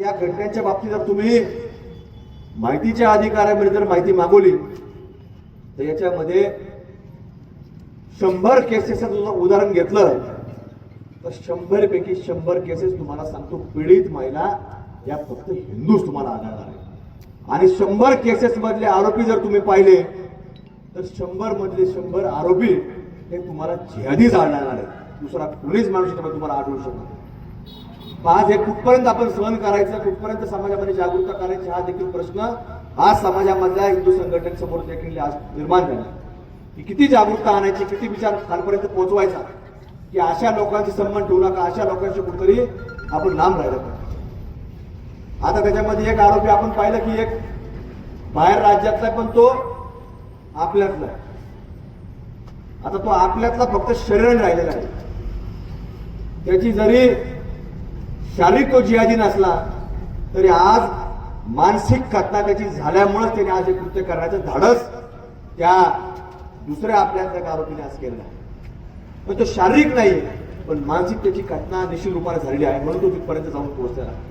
त्या घटनेच्या बाबतीत जर तुम्ही माहितीच्या अधिकाऱ्यामध्ये जर माहिती मागवली तर याच्यामध्ये शंभर केसेसचं उदाहरण घेतलं तर शंभर पैकी शंभर केसेस तुम्हाला सांगतो पीडित महिला या फक्त हिंदूच तुम्हाला आढळणार आहे आणि शंभर केसेस मधले आरोपी जर तुम्ही पाहिले तर शंभर मधले शंभर आरोपी हे तुम्हाला जिहादीच आढळणार आहेत दुसरा कुणीच माणूस तुम्हाला आढळू शकत नाही. आज हे कुठपर्यंत आपण सहन करायचं कुठपर्यंत समाजामध्ये जागरूकता करायची हा देखील प्रश्न आज समाजामधल्या हिंदू संघटनेसमोर देखील आज निर्माण झाला. की किती जागरूकता आणायची किती विचार खालपर्यंत पोहोचवायचा की अशा लोकांचे संबंध ठेवू नका अशा लोकांशी कुठतरी आपण लांब राहिलं पाहिजे. आता त्याच्यामध्ये एक आरोपी आपण पाहिलं की एक बाहेर राज्यातला आहे, पण तो आपल्यातला आहे. आता तो आपल्यातला फक्त शरीर राहिलेला आहे. त्याची जरी शारीरिक तो जिहादी नसला तरी आज मानसिक खतना त्याची झाल्यामुळेच त्याने आज हे कृत्य करण्याचं धाडस त्या दुसऱ्या आपल्या आरोपीने आज केलं आहे पण तो शारीरिक नाही पण मानसिक त्याची घटना निश्चित रूपाने झालेली आहे म्हणून तो तिथपर्यंत जाऊन पोहोचलेला आहे.